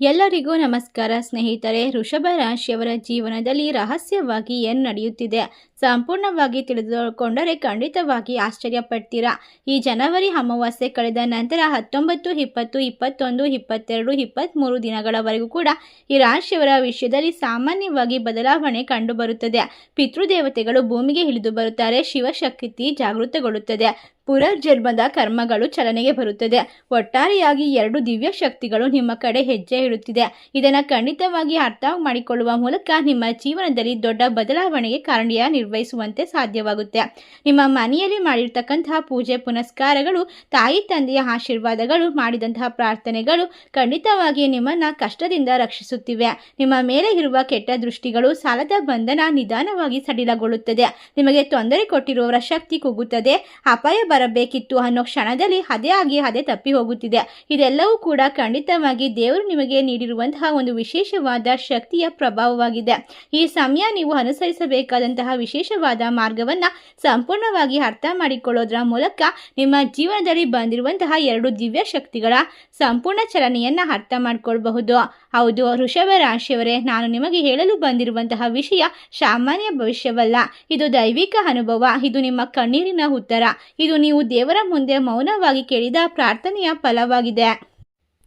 ಎಲ್ಲರಿಗೂ ನಮಸ್ಕಾರ ಸ್ನೇಹಿತರೆ ವೃಷಭ ರಾಶಿಯವರ ಜೀವನದಲ್ಲಿ ರಹಸ್ಯವಾಗಿ ಏನು ನಡೆಯುತ್ತಿದೆ? ಸಂಪೂರ್ಣವಾಗಿ ತಿಳಿದುಕೊಂಡರೆ ಖಂಡಿತವಾಗಿ ಆಶ್ಚರ್ಯ ಪಡ್ತೀರಾ ಈ ಜನವರಿ ಅಮಾವಾಸ್ಯೆ ಕಳೆದ ನಂತರ ಹತ್ತೊಂಬತ್ತು, ಇಪ್ಪತ್ತು, ಇಪ್ಪತ್ತೊಂದು, ಇಪ್ಪತ್ತೆರಡು ಇಪ್ಪತ್ತ್ಮೂರು ದಿನಗಳವರೆಗೂ ಕೂಡ ಈ ರಾಶಿಯವರ ವಿಷಯದಲ್ಲಿ ಸಾಮಾನ್ಯವಾಗಿ ಬದಲಾವಣೆ ಕಂಡುಬರುತ್ತದೆ. ಪಿತೃದೇವತೆಗಳು ಭೂಮಿಗೆ ಇಳಿದು ಬರುತ್ತಾರೆ, ಶಿವಶಕ್ತಿ ಜಾಗೃತಗೊಳ್ಳುತ್ತದೆ, ಪುನರ್ಜನ್ಮದ ಕರ್ಮಗಳು ಚಲನೆಗೆ ಬರುತ್ತದೆ. ಒಟ್ಟಾರೆಯಾಗಿ ಎರಡು ದಿವ್ಯ ಶಕ್ತಿಗಳು ನಿಮ್ಮ ಕಡೆ ಹೆಜ್ಜೆ ಇಡುತ್ತಿದೆ. ಇದನ್ನು ಖಂಡಿತವಾಗಿ ಅರ್ಥ ಮಾಡಿಕೊಳ್ಳುವ ಮೂಲಕ ನಿಮ್ಮ ಜೀವನದಲ್ಲಿ ದೊಡ್ಡ ಬದಲಾವಣೆಗೆ ಕಾರಣ ನಿರ್ವಹಿಸುವಂತೆ ಸಾಧ್ಯವಾಗುತ್ತೆ. ನಿಮ್ಮ ಮನೆಯಲ್ಲಿ ಮಾಡಿರ್ತಕ್ಕಂತಹ ಪೂಜೆ, ಪುನಸ್ಕಾರಗಳು, ತಾಯಿ, ತಂದೆಯ ಆಶೀರ್ವಾದಗಳು, ಮಾಡಿದಂತಹ ಪ್ರಾರ್ಥನೆಗಳು ಖಂಡಿತವಾಗಿ ನಿಮ್ಮನ್ನು ಕಷ್ಟದಿಂದ ರಕ್ಷಿಸುತ್ತಿವೆ. ನಿಮ್ಮ ಮೇಲೆ ಇರುವ ಕೆಟ್ಟ ದೃಷ್ಟಿಗಳು ಸಾಲದ ಬಂಧನ ನಿಧಾನವಾಗಿ ಸಡಿಲಗೊಳ್ಳುತ್ತದೆ. ನಿಮಗೆ ತೊಂದರೆ ಕೊಟ್ಟಿರುವವರ ಶಕ್ತಿ ಕುಗ್ಗುತ್ತದೆ. ಅಪಾಯ ಬರಬೇಕಿತ್ತು ಅನ್ನೋ ಕ್ಷಣದಲ್ಲಿ ಅದೇ ಆಗಿ ಅದೇ ತಪ್ಪಿ ಹೋಗುತ್ತಿದೆ. ಇದೆಲ್ಲವೂ ಕೂಡ ಖಂಡಿತವಾಗಿ ದೇವರು ನಿಮಗೆ ನೀಡಿರುವಂತಹ ಒಂದು ವಿಶೇಷವಾದ ಶಕ್ತಿಯ ಪ್ರಭಾವವಾಗಿದೆ. ಈ ಸಮಯ ನೀವು ಅನುಸರಿಸಬೇಕಾದಂತಹ ವಿಶೇಷವಾದ ಮಾರ್ಗವನ್ನು ಸಂಪೂರ್ಣವಾಗಿ ಅರ್ಥ ಮಾಡಿಕೊಳ್ಳೋದ್ರ ಮೂಲಕ ನಿಮ್ಮ ಜೀವನದಲ್ಲಿ ಬಂದಿರುವಂತಹ ಎರಡು ದಿವ್ಯ ಶಕ್ತಿಗಳ ಸಂಪೂರ್ಣ ಚಲನೆಯನ್ನು ಅರ್ಥ ಮಾಡಿಕೊಳ್ಬಹುದು. ಹೌದು ಋಷಭ ರಾಶಿಯವರೇ, ನಾನು ನಿಮಗೆ ಹೇಳಲು ಬಂದಿರುವಂತಹ ವಿಷಯ ಸಾಮಾನ್ಯ ಭವಿಷ್ಯವಲ್ಲ. ಇದು ದೈವಿಕ ಅನುಭವ, ಇದು ನಿಮ್ಮ ಕಣ್ಣೀರಿನ ಉತ್ತರ. ಇದು ನೀವು ದೇವರ ಮುಂದೆ ಮೌನವಾಗಿ ಕೇಳಿದ ಪ್ರಾರ್ಥನೆಯ ಫಲವಾಗಿದೆ.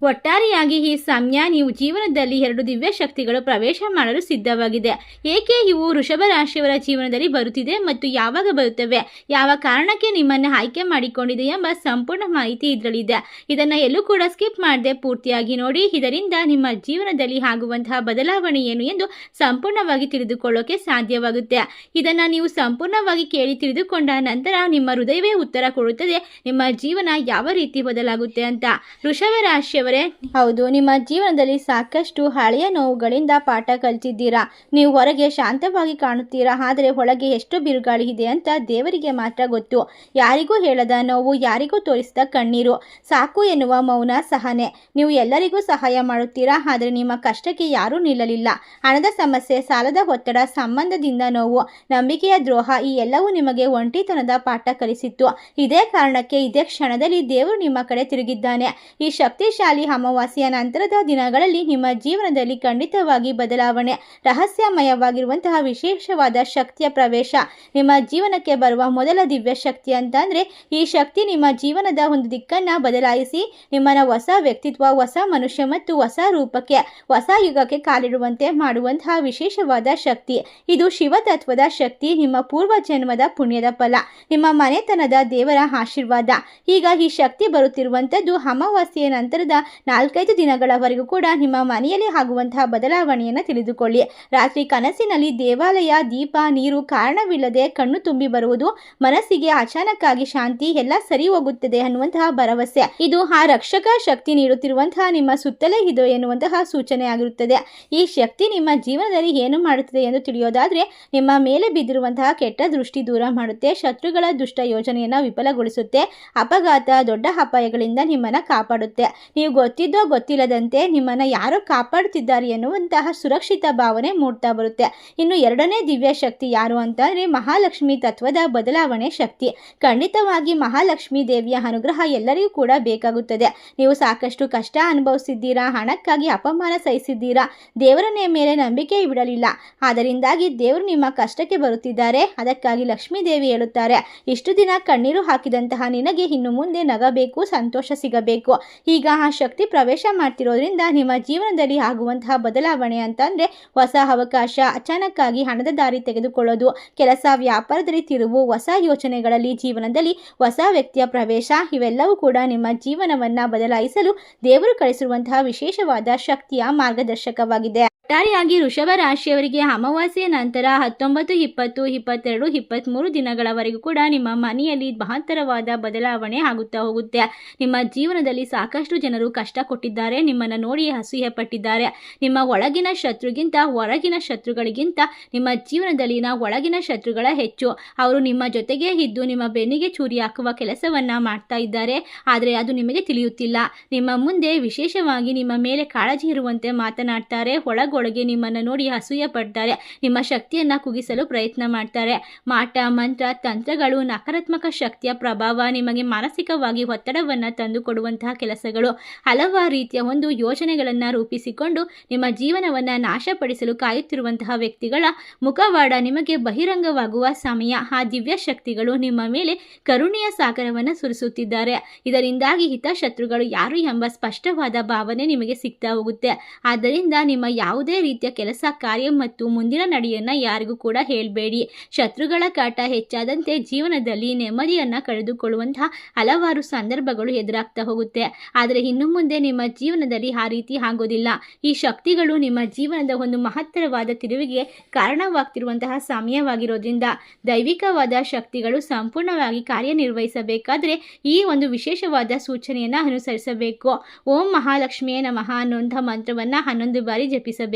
ಒಟ್ಟಾರೆಯಾಗಿ ಈ ಸಮಯ ನೀವು ಜೀವನದಲ್ಲಿ ಎರಡು ದಿವ್ಯ ಶಕ್ತಿಗಳು ಪ್ರವೇಶ ಮಾಡಲು ಸಿದ್ಧವಾಗಿದೆ. ಏಕೆ ಇವು ವೃಷಭ ರಾಶಿಯವರ ಜೀವನದಲ್ಲಿ ಬರುತ್ತಿದೆ ಮತ್ತು ಯಾವಾಗ ಬರುತ್ತವೆ? ಯಾವ ಕಾರಣಕ್ಕೆ ನಿಮ್ಮನ್ನು ಆಯ್ಕೆ ಮಾಡಿಕೊಂಡಿದೆ ಎಂಬ ಸಂಪೂರ್ಣ ಮಾಹಿತಿ ಇದರಲ್ಲಿದೆ. ಇದನ್ನು ಎಲ್ಲೂ ಕೂಡ ಸ್ಕಿಪ್ ಮಾಡದೆ ಪೂರ್ತಿಯಾಗಿ ನೋಡಿ. ಇದರಿಂದ ನಿಮ್ಮ ಜೀವನದಲ್ಲಿ ಆಗುವಂತಹ ಬದಲಾವಣೆ ಏನು ಎಂದು ಸಂಪೂರ್ಣವಾಗಿ ತಿಳಿದುಕೊಳ್ಳೋಕೆ ಸಾಧ್ಯವಾಗುತ್ತೆ. ಇದನ್ನು ನೀವು ಸಂಪೂರ್ಣವಾಗಿ ಕೇಳಿ ತಿಳಿದುಕೊಂಡ ನಂತರ ನಿಮ್ಮ ಹೃದಯವೇ ಉತ್ತರ ಕೊಡುತ್ತದೆ. ನಿಮ್ಮ ಜೀವನ ಯಾವ ರೀತಿ ಬದಲಾಗುತ್ತೆ ಅಂತ. ವೃಷಭ ರಾಶಿಯವರೇ ಹೌದು, ನಿಮ್ಮ ಜೀವನದಲ್ಲಿ ಸಾಕಷ್ಟು ಹಳೆಯ ನೋವುಗಳಿಂದ ಪಾಠ ಕಲಿತಿದ್ದೀರಾ? ನೀವು ಹೊರಗೆ ಶಾಂತವಾಗಿ ಕಾಣುತ್ತೀರಾ? ಆದರೆ ಒಳಗೆ ಎಷ್ಟು ಬಿರುಗಾಳಿ ಇದೆ ಅಂತ ದೇವರಿಗೆ ಮಾತ್ರ ಗೊತ್ತು. ಯಾರಿಗೂ ಹೇಳದ ನೋವು, ಯಾರಿಗೂ ತೋರಿಸಿದ ಕಣ್ಣೀರು. ಸಾಕು ಎನ್ನುವ ಮೌನ ಸಹನೆ. ನೀವು ಎಲ್ಲರಿಗೂ ಸಹಾಯ ಮಾಡುತ್ತೀರಾ? ಆದರೆ ನಿಮ್ಮ ಕಷ್ಟಕ್ಕೆ ಯಾರೂ ನಿಲ್ಲಲಿಲ್ಲ. ಹಣದ ಸಮಸ್ಯೆ, ಸಾಲದ ಒತ್ತಡ, ಸಂಬಂಧದಿಂದ ನೋವು, ನಂಬಿಕೆಯ ದ್ರೋಹ, ಈ ಎಲ್ಲವೂ ನಿಮಗೆ ಒಂಟಿತನದ ಪಾಠ ಕಲಿಸಿತ್ತು. ಇದೇ ಕಾರಣಕ್ಕೆ ಇದೇ ಕ್ಷಣದಲ್ಲಿ ದೇವರು ನಿಮ್ಮ ಕಡೆ ತಿರುಗಿದ್ದಾನೆ. ಈ ಶಕ್ತಿಶಾಲಿ ಅಮಾವಾಸ್ಯೆಯ ನಂತರದ ದಿನಗಳಲ್ಲಿ ನಿಮ್ಮ ಜೀವನದಲ್ಲಿ ಖಂಡಿತವಾಗಿ ಬದಲಾವಣೆ, ರಹಸ್ಯಮಯವಾಗಿರುವಂತಹ ವಿಶೇಷವಾದ ಶಕ್ತಿಯ ಪ್ರವೇಶ. ನಿಮ್ಮ ಜೀವನಕ್ಕೆ ಬರುವ ಮೊದಲ ದಿವ್ಯ ಶಕ್ತಿ ಅಂತಂದರೆ, ಈ ಶಕ್ತಿ ನಿಮ್ಮ ಜೀವನದ ಒಂದು ದಿಕ್ಕನ್ನು ಬದಲಾಯಿಸಿ, ನಿಮ್ಮನ್ನು ಹೊಸ ವ್ಯಕ್ತಿತ್ವ, ಹೊಸ ಮನುಷ್ಯ ಮತ್ತು ಹೊಸ ರೂಪಕ್ಕೆ, ಹೊಸ ಯುಗಕ್ಕೆ ಕಾಲಿಡುವಂತೆ ಮಾಡುವಂತಹ ವಿಶೇಷವಾದ ಶಕ್ತಿ. ಇದು ಶಿವತತ್ವದ ಶಕ್ತಿ, ನಿಮ್ಮ ಪೂರ್ವ ಜನ್ಮದ ಪುಣ್ಯದ ಫಲ, ನಿಮ್ಮ ಮನೆತನದ ದೇವರ ಆಶೀರ್ವಾದ. ಈಗ ಈ ಶಕ್ತಿ ಬರುತ್ತಿರುವಂಥದ್ದು ಅಮಾವಾಸ್ಯೆಯ ನಂತರದ ನಾಲ್ಕೈದು ದಿನಗಳವರೆಗೂ ಕೂಡ ನಿಮ್ಮ ಮನೆಯಲ್ಲಿ ಆಗುವಂತಹ ಬದಲಾವಣೆಯನ್ನು ತಿಳಿದುಕೊಳ್ಳಿ. ರಾತ್ರಿ ಕನಸಿನಲ್ಲಿ ದೇವಾಲಯ, ದೀಪ, ನೀರು ಕಾರಣವಿಲ್ಲದೆ ಕಣ್ಣು ತುಂಬಿ ಬರುವುದು, ಮನಸ್ಸಿಗೆ ಅಚಾನಕ್ಕಾಗಿ ಶಾಂತಿ, ಎಲ್ಲ ಸರಿ ಹೋಗುತ್ತದೆ ಅನ್ನುವಂತಹ ಭರವಸೆ. ಇದು ಆ ರಕ್ಷಕ ಶಕ್ತಿ ನೀಡುತ್ತಿರುವಂತಹ ನಿಮ್ಮ ಸುತ್ತಲೇ ಇದು ಎನ್ನುವಂತಹ ಸೂಚನೆ ಆಗಿರುತ್ತದೆ. ಈ ಶಕ್ತಿ ನಿಮ್ಮ ಜೀವನದಲ್ಲಿ ಏನು ಮಾಡುತ್ತದೆ ಎಂದು ತಿಳಿಯೋದಾದ್ರೆ, ನಿಮ್ಮ ಮೇಲೆ ಬಿದ್ದಿರುವಂತಹ ಕೆಟ್ಟ ದೃಷ್ಟಿ ದೂರ ಮಾಡುತ್ತೆ, ಶತ್ರುಗಳ ದುಷ್ಟ ಯೋಜನೆಯನ್ನು ವಿಫಲಗೊಳಿಸುತ್ತೆ, ಅಪಘಾತ, ದೊಡ್ಡ ಅಪಾಯಗಳಿಂದ ನಿಮ್ಮನ್ನು ಕಾಪಾಡುತ್ತೆ. ನೀವು ಗೊತ್ತಿದ್ದೋ ಗೊತ್ತಿಲ್ಲದಂತೆ ನಿಮ್ಮನ್ನು ಯಾರೋ ಕಾಪಾಡ್ತಿದ್ದಾರೆ ಎನ್ನುವಂತಹ ಸುರಕ್ಷಿತ ಭಾವನೆ ಮೂಡ್ತಾ ಬರುತ್ತೆ. ಇನ್ನು ಎರಡನೇ ದಿವ್ಯ ಶಕ್ತಿ ಯಾರು ಅಂತಂದರೆ ಮಹಾಲಕ್ಷ್ಮಿ ತತ್ವದ ಬದಲಾವಣೆ ಶಕ್ತಿ. ಖಂಡಿತವಾಗಿ ಮಹಾಲಕ್ಷ್ಮಿ ದೇವಿಯ ಅನುಗ್ರಹ ಎಲ್ಲರಿಗೂ ಕೂಡ ಬೇಕಾಗುತ್ತದೆ. ನೀವು ಸಾಕಷ್ಟು ಕಷ್ಟ ಅನುಭವಿಸಿದ್ದೀರಾ, ಹಣಕ್ಕಾಗಿ ಅಪಮಾನ ಸಹಿಸಿದ್ದೀರಾ ದೇವರನೇ ಮೇಲೆ ನಂಬಿಕೆ ಬಿಡಲಿಲ್ಲ ಅದರಿಂದಾಗಿ ದೇವರು ನಿಮ್ಮ ಕಷ್ಟಕ್ಕೆ ಬರುತ್ತಿದ್ದಾರೆ. ಅದಕ್ಕಾಗಿ ಲಕ್ಷ್ಮೀ ದೇವಿ ಹೇಳುತ್ತಾರೆ, ಇಷ್ಟು ದಿನ ಕಣ್ಣೀರು ಹಾಕಿದಂತಹ ನಿನಗೆ ಇನ್ನು ಮುಂದೆ ನಗಬೇಕು, ಸಂತೋಷ ಸಿಗಬೇಕು. ಈಗ ಆ ಶಕ್ತಿ ಪ್ರವೇಶ ಮಾಡ್ತಿರೋದ್ರಿಂದ ನಿಮ್ಮ ಜೀವನದಲ್ಲಿ ಆಗುವಂತಹ ಬದಲಾವಣೆ ಅಂತಂದ್ರೆ ಹೊಸ ಅವಕಾಶ, ಅಚಾನಕ್ಕಾಗಿ ಹಣದ ದಾರಿ ತೆಗೆದುಕೊಳ್ಳೋದು, ಕೆಲಸ, ವ್ಯಾಪಾರದಲ್ಲಿ ತಿರುವು, ಹೊಸ ಯೋಚನೆಗಳಲ್ಲಿ ಜೀವನದಲ್ಲಿ ಹೊಸ ವ್ಯಕ್ತಿಯ ಪ್ರವೇಶ, ಇವೆಲ್ಲವೂ ಕೂಡ ನಿಮ್ಮ ಜೀವನವನ್ನ ಬದಲಾಯಿಸಲು ದೇವರು ಕಳಿಸಿರುವಂತಹ ವಿಶೇಷವಾದ ಶಕ್ತಿಯ ಮಾರ್ಗದರ್ಶಕವಾಗಿದೆ. ಒಟ್ಟಾರೆಯಾಗಿ ವೃಷಭ ರಾಶಿಯವರಿಗೆ ಅಮಾವಾಸ್ಯೆಯ ನಂತರ ಹತ್ತೊಂಬತ್ತು, ಇಪ್ಪತ್ತು, ಇಪ್ಪತ್ತೆರಡು, ಇಪ್ಪತ್ತ್ಮೂರು ದಿನಗಳವರೆಗೂ ಕೂಡ ನಿಮ್ಮ ಮನೆಯಲ್ಲಿ ಮಹತ್ತರವಾದ ಬದಲಾವಣೆ ಆಗುತ್ತಾ ಹೋಗುತ್ತೆ. ನಿಮ್ಮ ಜೀವನದಲ್ಲಿ ಸಾಕಷ್ಟು ಜನರು ಕಷ್ಟ ಕೊಟ್ಟಿದ್ದಾರೆ. ನಿಮ್ಮನ್ನು ನೋಡಿ ಅಸೂಯೆ ಪಟ್ಟಿದ್ದಾರೆ ನಿಮ್ಮ ಒಳಗಿನ ಶತ್ರುಗಿಂತ ಹೊರಗಿನ ಶತ್ರುಗಳಿಗಿಂತ ನಿಮ್ಮ ಜೀವನದಲ್ಲಿನ ಒಳಗಿನ ಶತ್ರುಗಳ ಹೆಚ್ಚು. ಅವರು ನಿಮ್ಮ ಜೊತೆಗೆ ಇದ್ದು ನಿಮ್ಮ ಬೆನ್ನಿಗೆ ಚೂರಿ ಹಾಕುವ ಕೆಲಸವನ್ನು ಮಾಡ್ತಾ ಇದ್ದಾರೆ. ಆದರೆ ಅದು ನಿಮಗೆ ತಿಳಿಯುತ್ತಿಲ್ಲ. ನಿಮ್ಮ ಮುಂದೆ ವಿಶೇಷವಾಗಿ ನಿಮ್ಮ ಮೇಲೆ ಕಾಳಜಿ ಇರುವಂತೆ ಮಾತನಾಡ್ತಾರೆ. ಒಳಗೊಳ ಒಳಗೆ ನಿಮ್ಮನ್ನು ನೋಡಿ ಅಸೂಯ ಪಡ್ತಾರೆ. ನಿಮ್ಮ ಶಕ್ತಿಯನ್ನು ಕುಗಿಸಲು ಪ್ರಯತ್ನ ಮಾಡ್ತಾರೆ. ಮಾಟ, ಮಂತ್ರ, ತಂತ್ರಗಳು ನಕಾರಾತ್ಮಕ ಶಕ್ತಿಯ ಪ್ರಭಾವ ನಿಮಗೆ ಮಾನಸಿಕವಾಗಿ ಒತ್ತಡವನ್ನು ತಂದುಕೊಡುವಂತಹ ಕೆಲಸಗಳು. ಹಲವಾರು ರೀತಿಯ ಒಂದು ಯೋಜನೆಗಳನ್ನು ರೂಪಿಸಿಕೊಂಡು ನಿಮ್ಮ ಜೀವನವನ್ನು ನಾಶಪಡಿಸಲು ಕಾಯುತ್ತಿರುವಂತಹ ವ್ಯಕ್ತಿಗಳ ಮುಖವಾಡ ನಿಮಗೆ ಬಹಿರಂಗವಾಗುವ ಸಮಯ. ಆ ದಿವ್ಯ ಶಕ್ತಿಗಳು ನಿಮ್ಮ ಮೇಲೆ ಕರುಣೆಯ ಸಾಗರವನ್ನು ಸುರಿಸುತ್ತಿದ್ದಾರೆ. ಇದರಿಂದಾಗಿ ಹಿತಶತ್ರುಗಳು ಯಾರು ಎಂಬ ಸ್ಪಷ್ಟವಾದ ಭಾವನೆ ನಿಮಗೆ ಸಿಗ್ತಾ ಹೋಗುತ್ತೆ. ಆದ್ದರಿಂದ ನಿಮ್ಮ ಯಾವುದೇ ರೀತಿಯ ಕೆಲಸ, ಕಾರ್ಯ ಮತ್ತು ಮುಂದಿನ ನಡೆಯನ್ನು ಯಾರಿಗೂ ಕೂಡ ಹೇಳಬೇಡಿ. ಶತ್ರುಗಳ ಕಾಟ ಹೆಚ್ಚಾದಂತೆ ಜೀವನದಲ್ಲಿ ನೆಮ್ಮದಿಯನ್ನು ಕಳೆದುಕೊಳ್ಳುವಂತಹ ಹಲವಾರು ಸಂದರ್ಭಗಳು ಎದುರಾಗ್ತಾ ಹೋಗುತ್ತೆ. ಆದರೆ ಇನ್ನು ಮುಂದೆ ನಿಮ್ಮ ಜೀವನದಲ್ಲಿ ಆ ರೀತಿ ಆಗೋದಿಲ್ಲ. ಈ ಶಕ್ತಿಗಳು ನಿಮ್ಮ ಜೀವನದ ಒಂದು ಮಹತ್ತರವಾದ ತಿರುವಿಗೆ ಕಾರಣವಾಗ್ತಿರುವಂತಹ ಸಮಯವಾಗಿರೋದ್ರಿಂದ ದೈವಿಕವಾದ ಶಕ್ತಿಗಳು ಸಂಪೂರ್ಣವಾಗಿ ಕಾರ್ಯನಿರ್ವಹಿಸಬೇಕಾದ್ರೆ ಈ ಒಂದು ವಿಶೇಷವಾದ ಸೂಚನೆಯನ್ನು ಅನುಸರಿಸಬೇಕು. ಓಂ ಮಹಾಲಕ್ಷ್ಮಿಯೇ ನಮಃ ಅನ್ನುವಂಥ ಮಂತ್ರವನ್ನು ಹನ್ನೊಂದು ಬಾರಿ ಜಪಿಸಬೇಕು.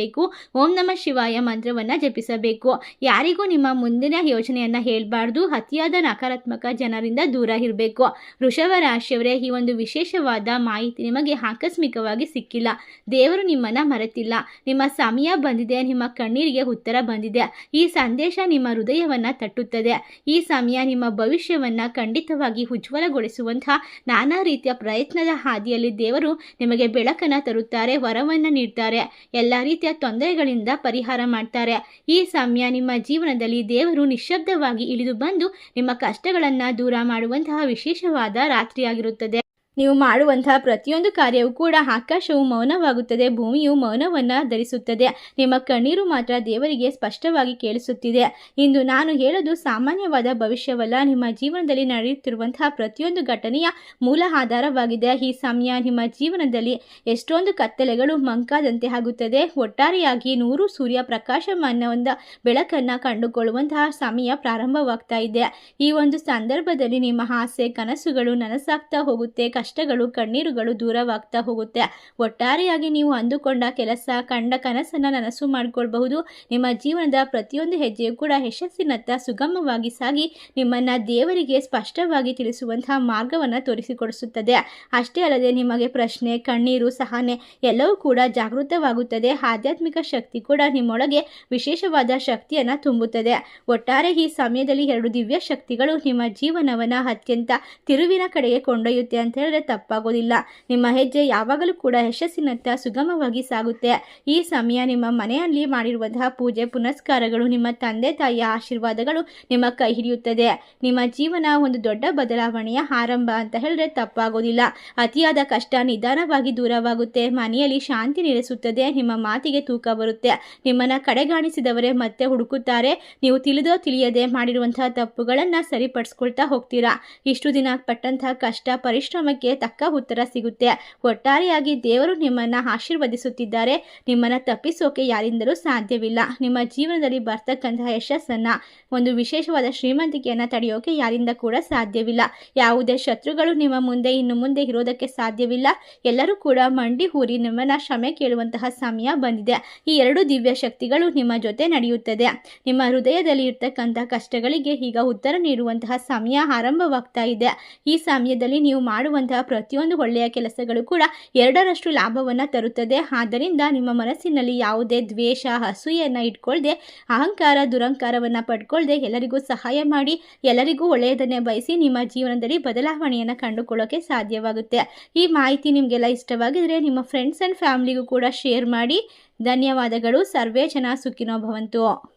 ಓಂ ನಮ ಶಿವಾಯ ಮಂತ್ರವನ್ನು ಜಪಿಸಬೇಕು. ಯಾರಿಗೂ ನಿಮ್ಮ ಮುಂದಿನ ಯೋಜನೆಯನ್ನ ಹೇಳಬಾರ್ದು. ಅತಿಯಾದ ನಕಾರಾತ್ಮಕ ಜನರಿಂದ ದೂರ ಇರಬೇಕು. ವೃಷಭ ರಾಶಿಯವರೇ, ಈ ಒಂದು ವಿಶೇಷವಾದ ಮಾಹಿತಿ ನಿಮಗೆ ಆಕಸ್ಮಿಕವಾಗಿ ಸಿಕ್ಕಿಲ್ಲ. ದೇವರು ನಿಮ್ಮನ್ನು ಮರೆತಿಲ್ಲ. ನಿಮ್ಮ ಸಮಯ ಬಂದಿದೆ, ನಿಮ್ಮ ಕಣ್ಣೀರಿಗೆ ಉತ್ತರ ಬಂದಿದೆ. ಈ ಸಂದೇಶ ನಿಮ್ಮ ಹೃದಯವನ್ನು ತಟ್ಟುತ್ತದೆ. ಈ ಸಮಯ ನಿಮ್ಮ ಭವಿಷ್ಯವನ್ನು ಖಂಡಿತವಾಗಿ ಉಜ್ವಲಗೊಳಿಸುವಂತಹ ನಾನಾ ರೀತಿಯ ಪ್ರಯತ್ನದ ಹಾದಿಯಲ್ಲಿ ದೇವರು ನಿಮಗೆ ಬೆಳಕನ್ನು ತರುತ್ತಾರೆ, ವರವನ್ನು ನೀಡ್ತಾರೆ. ಎಲ್ಲ ರೀತಿಯ ತೊಂದರೆಗಳಿಂದ ಪರಿಹಾರ ಮಾಡ್ತಾರೆ. ಈ ಸಮಯ ನಿಮ್ಮ ಜೀವನದಲ್ಲಿ ದೇವರು ನಿಶ್ಶಬ್ದವಾಗಿ ಇಳಿದು ಬಂದು ನಿಮ್ಮ ಕಷ್ಟಗಳನ್ನು ದೂರ ಮಾಡುವಂತಹ ವಿಶೇಷವಾದ ರಾತ್ರಿಯಾಗಿರುತ್ತದೆ. ನೀವು ಮಾಡುವಂತಹ ಪ್ರತಿಯೊಂದು ಕಾರ್ಯವೂ ಕೂಡ ಆಕಾಶವು ಮೌನವಾಗುತ್ತದೆ, ಭೂಮಿಯು ಮೌನವನ್ನು ಧರಿಸುತ್ತದೆ ನಿಮ್ಮ ಕಣ್ಣೀರು ಮಾತ್ರ ದೇವರಿಗೆ ಸ್ಪಷ್ಟವಾಗಿ ಕೇಳಿಸುತ್ತಿದೆ. ಇಂದು ನಾನು ಹೇಳೋದು ಸಾಮಾನ್ಯವಾದ ಭವಿಷ್ಯವಲ್ಲ. ನಿಮ್ಮ ಜೀವನದಲ್ಲಿ ನಡೆಯುತ್ತಿರುವಂತಹ ಪ್ರತಿಯೊಂದು ಘಟನೆಯ ಮೂಲ ಆಧಾರವಾಗಿದೆ. ಈ ಸಮಯ ನಿಮ್ಮ ಜೀವನದಲ್ಲಿ ಎಷ್ಟೊಂದು ಕತ್ತಲೆಗಳು ಮಂಕಾದಂತೆ ಆಗುತ್ತದೆ. ಒಟ್ಟಾರೆಯಾಗಿ ನೂರು ಸೂರ್ಯ ಪ್ರಕಾಶಮಾನವಾದ ಬೆಳಕನ್ನು ಕಂಡುಕೊಳ್ಳುವಂತಹ ಸಮಯ ಪ್ರಾರಂಭವಾಗ್ತಾ ಇದೆ. ಈ ಒಂದು ಸಂದರ್ಭದಲ್ಲಿ ನಿಮ್ಮ ಆಸೆ, ಕನಸುಗಳು ನನಸಾಗ್ತಾ ಹೋಗುತ್ತೆ. ಕಷ್ಟಗಳು, ಕಣ್ಣೀರುಗಳು ದೂರವಾಗ್ತಾ ಹೋಗುತ್ತೆ. ಒಟ್ಟಾರೆಯಾಗಿ ನೀವು ಅಂದುಕೊಂಡ ಕೆಲಸ, ಕಂಡ ಕನಸನ್ನು ನನಸು ಮಾಡಿಕೊಳ್ಬಹುದು. ನಿಮ್ಮ ಜೀವನದ ಪ್ರತಿಯೊಂದು ಹೆಜ್ಜೆಯು ಕೂಡ ಯಶಸ್ಸಿನತ್ತ ಸುಗಮವಾಗಿ ಸಾಗಿ, ನಿಮ್ಮನ್ನು ದೇವರಿಗೆ ಸ್ಪಷ್ಟವಾಗಿ ತಿಳಿಸುವಂತಹ ಮಾರ್ಗವನ್ನು ತೋರಿಸಿಕೊಡಿಸುತ್ತದೆ. ಅಷ್ಟೇ ಅಲ್ಲದೆ ನಿಮಗೆ ಪ್ರಶ್ನೆ, ಕಣ್ಣೀರು, ಸಹನೆ ಎಲ್ಲವೂ ಕೂಡ ಜಾಗೃತವಾಗುತ್ತದೆ. ಆಧ್ಯಾತ್ಮಿಕ ಶಕ್ತಿ ಕೂಡ ನಿಮ್ಮೊಳಗೆ ವಿಶೇಷವಾದ ಶಕ್ತಿಯನ್ನು ತುಂಬುತ್ತದೆ. ಒಟ್ಟಾರೆ ಈ ಸಮಯದಲ್ಲಿ ಎರಡು ದಿವ್ಯ ಶಕ್ತಿಗಳು ನಿಮ್ಮ ಜೀವನವನ್ನು ಅತ್ಯಂತ ತಿರುವಿನ ಕಡೆಗೆ ಕೊಂಡೊಯ್ಯುತ್ತೆ ಅಂತ ಹೇಳಿದ್ರೆ ತಪ್ಪಾಗೋದಿಲ್ಲ. ನಿಮ್ಮ ಹೆಜ್ಜೆ ಯಾವಾಗಲೂ ಕೂಡ ಯಶಸ್ಸಿನತ್ತ ಸುಗಮವಾಗಿ ಸಾಗುತ್ತೆ. ಈ ಸಮಯ ನಿಮ್ಮ ಮನೆಯಲ್ಲಿ ಮಾಡಿರುವಂತಹ ಪೂಜೆ, ಪುನಸ್ಕಾರಗಳು, ನಿಮ್ಮ ತಂದೆ, ತಾಯಿಯ ಆಶೀರ್ವಾದಗಳು ನಿಮ್ಮ ಕೈ ಹಿಡಿಯುತ್ತದೆ. ನಿಮ್ಮ ಜೀವನ ಒಂದು ದೊಡ್ಡ ಬದಲಾವಣೆಯ ಆರಂಭ ಅಂತ ಹೇಳಿದ್ರೆ ತಪ್ಪಾಗೋದಿಲ್ಲ. ಅತಿಯಾದ ಕಷ್ಟ ನಿಧಾನವಾಗಿ ದೂರವಾಗುತ್ತೆ. ಮನೆಯಲ್ಲಿ ಶಾಂತಿ ನೆಲೆಸುತ್ತದೆ. ನಿಮ್ಮ ಮಾತಿಗೆ ತೂಕ ಬರುತ್ತೆ. ನಿಮ್ಮನ್ನ ಕಡೆಗಾಣಿಸಿದವರೇ ಮತ್ತೆ ಹುಡುಕುತ್ತಾರೆ. ನೀವು ತಿಳಿದೋ ತಿಳಿಯದೆ ಮಾಡಿರುವಂತಹ ತಪ್ಪುಗಳನ್ನು ಸರಿಪಡಿಸ್ಕೊಳ್ತಾ ಹೋಗ್ತೀರಾ. ಇಷ್ಟು ದಿನ ಪಟ್ಟಂತಹ ಕಷ್ಟ, ಪರಿಶ್ರಮಕ್ಕೆ ತಕ್ಕ ಉತ್ತರ ಸಿಗುತ್ತೆ. ಒಟ್ಟಾರೆಯಾಗಿ ದೇವರು ನಿಮ್ಮನ್ನು ಆಶೀರ್ವದಿಸುತ್ತಿದ್ದಾರೆ. ನಿಮ್ಮನ್ನು ತಪ್ಪಿಸೋಕೆ ಯಾರಿಂದಲೂ ಸಾಧ್ಯವಿಲ್ಲ. ನಿಮ್ಮ ಜೀವನದಲ್ಲಿ ಬರ್ತಕ್ಕಂತಹ ಯಶಸ್ಸನ್ನು, ಒಂದು ವಿಶೇಷವಾದ ಶ್ರೀಮಂತಿಕೆಯನ್ನು ತಡೆಯೋಕೆ ಯಾರಿಂದ ಕೂಡ ಸಾಧ್ಯವಿಲ್ಲ. ಯಾವುದೇ ಶತ್ರುಗಳು ನಿಮ್ಮ ಮುಂದೆ, ಇನ್ನು ಮುಂದೆ ಇರೋದಕ್ಕೆ ಸಾಧ್ಯವಿಲ್ಲ. ಎಲ್ಲರೂ ಕೂಡ ಮಂಡಿ ಹೂರಿ ನಿಮ್ಮನ್ನು ಕ್ಷಮೆ ಕೇಳುವಂತಹ ಸಮಯ ಬಂದಿದೆ. ಈ ಎರಡು ದಿವ್ಯ ಶಕ್ತಿಗಳು ನಿಮ್ಮ ಜೊತೆ ನಡೆಯುತ್ತದೆ. ನಿಮ್ಮ ಹೃದಯದಲ್ಲಿ ಇರ್ತಕ್ಕಂಥ ಕಷ್ಟಗಳಿಗೆ ಈಗ ಉತ್ತರ ನೀಡುವಂತಹ ಸಮಯ ಆರಂಭವಾಗ್ತಾ ಇದೆ. ಈ ಸಮಯದಲ್ಲಿ ನೀವು ಮಾಡುವಂತಹ ಪ್ರತಿಯೊಂದು ಒಳ್ಳೆಯ ಕೆಲಸಗಳು ಕೂಡ ಎರಡರಷ್ಟು ಲಾಭವನ್ನು ತರುತ್ತದೆ. ಆದ್ದರಿಂದ ನಿಮ್ಮ ಮನಸ್ಸಿನಲ್ಲಿ ಯಾವುದೇ ದ್ವೇಷ, ಅಸೂಯೆಯನ್ನು ಇಟ್ಕೊಳ್ಳದೆ ಅಹಂಕಾರ ದುರಂಕಾರವನ್ನು ಪಡ್ಕೊಳ್ಳದೆ ಎಲ್ಲರಿಗೂ ಸಹಾಯ ಮಾಡಿ, ಎಲ್ಲರಿಗೂ ಒಳ್ಳೆಯದನ್ನೇ ಬಯಸಿ ನಿಮ್ಮ ಜೀವನದಲ್ಲಿ ಬದಲಾವಣೆಯನ್ನು ಕಂಡುಕೊಳ್ಳೋಕೆ ಸಾಧ್ಯವಾಗುತ್ತೆ. ಈ ಮಾಹಿತಿ ನಿಮಗೆಲ್ಲ ಇಷ್ಟವಾಗಿದ್ರೆ ನಿಮ್ಮ ಫ್ರೆಂಡ್ಸ್ ಆ್ಯಂಡ್ ಫ್ಯಾಮ್ಲಿಗೂ ಕೂಡ ಶೇರ್ ಮಾಡಿ. ಧನ್ಯವಾದಗಳು. ಸರ್ವೇ ಜನ ಸುಖಿನೋ ಭವಂತು.